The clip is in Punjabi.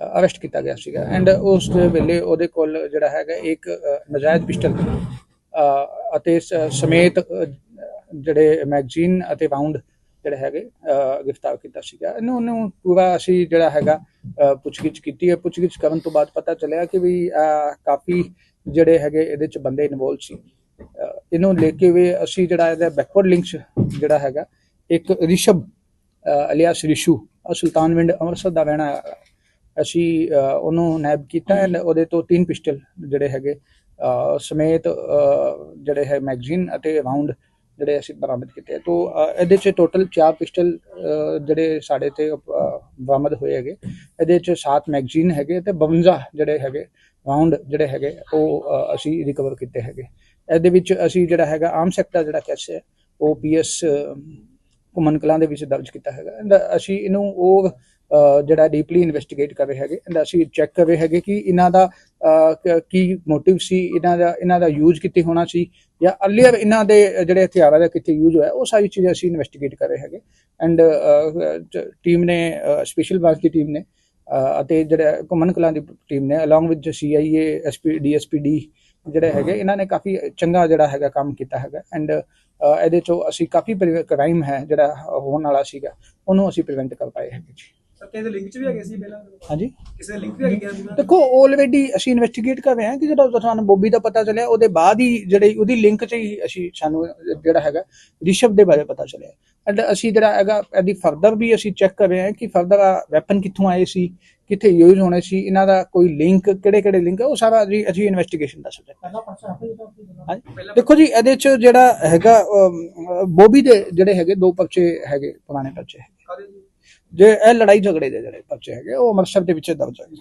ਅਰੈਸਟ ਕੀਤਾ ਗਿਆ ਸੀਗਾ। ਐਂਡ ਉਸ ਵੇਲੇ ਉਹਦੇ ਕੋਲ ਜਿਹੜਾ ਹੈਗਾ ਇੱਕ ਅਹ, ਨਜਾਇਜ਼ ਪਿਸਟਲ ਅਤੇ ਸਮੇਤ ਜਿਹੜੇ ਮੈਗਜ਼ੀਨ ਅਤੇ ਰਾਉਂਡ ਜਿਹੜੇ ਹੈਗੇ ਗ੍ਰਿਫਤਾਰ ਕੀਤਾ ਸੀਗਾ। ਇਹਨੂੰ ਉਹਨੂੰ ਪੂਰਾ ਅਸੀਂ ਜਿਹੜਾ ਹੈਗਾ ਪੁੱਛਗਿੱਛ ਕੀਤੀ ਹੈ। ਪੁੱਛਗਿੱਛ ਕਰਨ ਤੋਂ ਬਾਅਦ ਪਤਾ ਚੱਲਿਆ ਕਿ ਵੀ ਅਹ, ਕਾਫੀ ਜਿਹੜੇ ਹੈਗੇ ਇਹਦੇ ਚ ਬੰਦੇ ਇਨਵੋਲਵ ਸੀ। ਇਹਨੂੰ ਲੈ ਕੇ ਵੀ ਅਸੀਂ ਜਿਹੜਾ ਇਹਦਾ ਬੈਕਵਰਡ ਲਿੰਕਸ ਜਿਹੜਾ ਹੈਗਾ ਇੱਕ ਰਿਸ਼ਬ ਅਲਿਆਸ ਰਿਸ਼ੂ ਸੁਲਤਾਨਵਿੰਡ ਅੰਮ੍ਰਿਤਸਰ ਦਾ ਰਹਿਣਾ ਅਸੀਂ ਉਹਨੂੰ ਨੈਬ ਕੀਤਾ ਐਂਡ ਉਹਦੇ ਤੋਂ ਤਿੰਨ ਪਿਸਟਲ ਜਿਹੜੇ ਹੈਗੇ ਸਮੇਤ ਜਿਹੜੇ ਹੈ ਮੈਗਜ਼ੀਨ ਅਤੇ ਰਾਉਂਡ ਜਿਹੜੇ ਅਸੀਂ ਬਰਾਮਦ ਕੀਤੇ। ਤੋਂ ਇਹਦੇ ਚ ਟੋਟਲ ਚਾਰ ਪਿਸਟਲ ਅਹ, ਜਿਹੜੇ ਸਾਡੇ ਤੇ ਬਰਾਮਦ ਹੋਏ ਹੈਗੇ। ਇਹਦੇ ਚ 7 ਮੈਗਜ਼ੀਨ ਹੈਗੇ ਤੇ 52 ਜਿਹੜੇ ਹੈਗੇ ਰਾਉਂਡ ਜਿਹੜੇ ਹੈਗੇ ਉਹ ਅਸੀਂ ਰਿਕਵਰ ਕੀਤੇ ਹੈਗੇ। ਇਹਦੇ ਵਿੱਚ ਅਸੀਂ ਜਿਹੜਾ ਹੈਗਾ ਆਮ ਸੈਕਟਰ ਜਿਹੜਾ ਕੈਸ ਹੈ ਉਹ ਪੀਐਸ ਘੁੰਮਣ ਕਲਾਂ ਦੇ ਵਿੱਚ ਦਰਜ ਕੀਤਾ ਹੈਗਾ। ਅਸੀਂ ਇਹਨੂੰ ਉਹ ਜਿਹੜਾ ਡੀਪਲੀ ਇਨਵੈਸਟੀਗੇਟ ਕਰ ਰਹੇ ਹੈਗੇ। ਐਂਡ ਅਸੀਂ ਚੈੱਕ ਕਰ ਰਹੇ ਹੈਗੇ ਕਿ ਇਹਨਾਂ ਦਾ ਕ- ਮੋਟਿਵ ਸੀ ਇਹਨਾਂ ਦਾ ਇਹਨਾਂ ਦਾ ਯੂਜ਼ ਕਿੱਥੇ ਹੋਣਾ ਸੀ ਜਾਂ ਅਰਲੀਅਰ ਇਹਨਾਂ ਦੇ ਜਿਹੜੇ ਹਥਿਆਰਾਂ ਦਾ ਕਿੱਥੇ ਯੂਜ਼ ਹੋਇਆ ਉਹ ਸਾਰੀ ਚੀਜ਼ਾਂ ਅਸੀਂ ਇਨਵੈਸਟੀਗੇਟ ਕਰ ਰਹੇ ਹੈਗੇ। ਐਂਡ ਟੀਮ ਨੇ ਸਪੈਸ਼ਲ ਬ੍ਰਾਂਚ ਦੀ ਟੀਮ ਨੇ ਅਤੇ ਜਿਹੜਾ ਘੁੰਮਣ ਕਲਾਂ ਦੀ ਟੀਮ ਨੇ along with CIA SP DSPD ਜਿਹੜੇ ਹੈਗੇ ਇਹਨਾਂ ਨੇ ਕਾਫੀ ਚੰਗਾ ਜਿਹੜਾ ਹੈਗਾ ਕੰਮ ਕੀਤਾ ਹੈਗਾ। ਐਂਡ ਇਹਦੇ ਚੋਂ ਅਸੀਂ ਕਾਫੀ ਕ੍ਰਾਈਮ ਹੈ ਜਿਹੜਾ ਹੋਣ ਵਾਲਾ ਸੀਗਾ ਉਹਨੂੰ ਅਸੀਂ ਪ੍ਰੀਵੈਂਟ ਕਰ ਪਾਏ ਹੈਗੇ ਜੀ। ਕਿਸੇ ਦੇ ਲਿੰਕ 'ਚ ਵੀ ਹੈਗੇ ਸੀ ਪਹਿਲਾਂ। ਹਾਂਜੀ। ਕਿਸੇ ਦੇ ਲਿੰਕ ਵੀ ਹੈਗੇ ਸੀ ਦੇਖੋ ਆਲਰੇਡੀ ਅਸੀਂ ਇਨਵੈਸਟੀਗੇਟ ਕਰ ਰਹੇ ਹਾਂ ਕਿ ਜਿਹੜਾ ਸਾਨੂੰ ਬੋਬੀ ਦਾ ਪਤਾ ਚੱਲਿਆ ਉਹਦੇ ਬਾਅਦ ਹੀ ਜਿਹੜੇ ਉਹਦੀ ਲਿੰਕ 'ਚ ਹੀ ਅਸੀਂ ਸਾਨੂੰ ਜਿਹੜਾ ਹੈਗਾ ਰਿਸ਼ਵ ਦੇ ਬਾਰੇ ਪਤਾ ਚੱਲਿਆ। ਐਂਡ ਅਸੀਂ ਜਿਹੜਾ ਹੈਗਾ ਇਹਦੀ ਫਰਦਰ ਵੀ ਅਸੀਂ ਚੈੱਕ ਕਰ ਰਹੇ ਹਾਂ ਕਿ ਫਰਦਰ ਵੈਪਨ ਕਿੱਥੋਂ ਆਏ ਸੀ ਕਿੱਥੇ ਯੂਜ਼ ਹੋਣੇ ਸੀ ਇਹਨਾਂ ਦਾ ਕੋਈ ਲਿੰਕ ਕਿਹੜੇ ਕਿਹੜੇ ਲਿੰਕ ਹੈ ਉਹ ਸਾਰਾ ਜੀ ਅਸੀਂ ਇਨਵੈਸਟੀਗੇਸ਼ਨ ਦਾ ਸਬਜੈਕਟ। ਦੇਖੋ ਜੀ ਇਹਦੇ 'ਚ ਜਿਹੜਾ ਹੈਗਾ ਬੋਬੀ ਦੇ ਜਿਹੜੇ ਹੈਗੇ ਦੋ ਪਰਚੇ ਹੈਗੇ ਪੁਰਾਣੇ ਪਰਚੇ ਹੈਗੇ। ਕਾਦੇ ਜੇ ਇਹ ਲੜਾਈ ਝਗੜੇ ਦੇ ਜਿਹੜੇ ਪਰਚੇ ਹੈਗੇ ਉਹ ਅੰਮ੍ਰਿਤਸਰ ਦੇ ਵਿੱਚ ਦਰਜ ਹੈਗੇ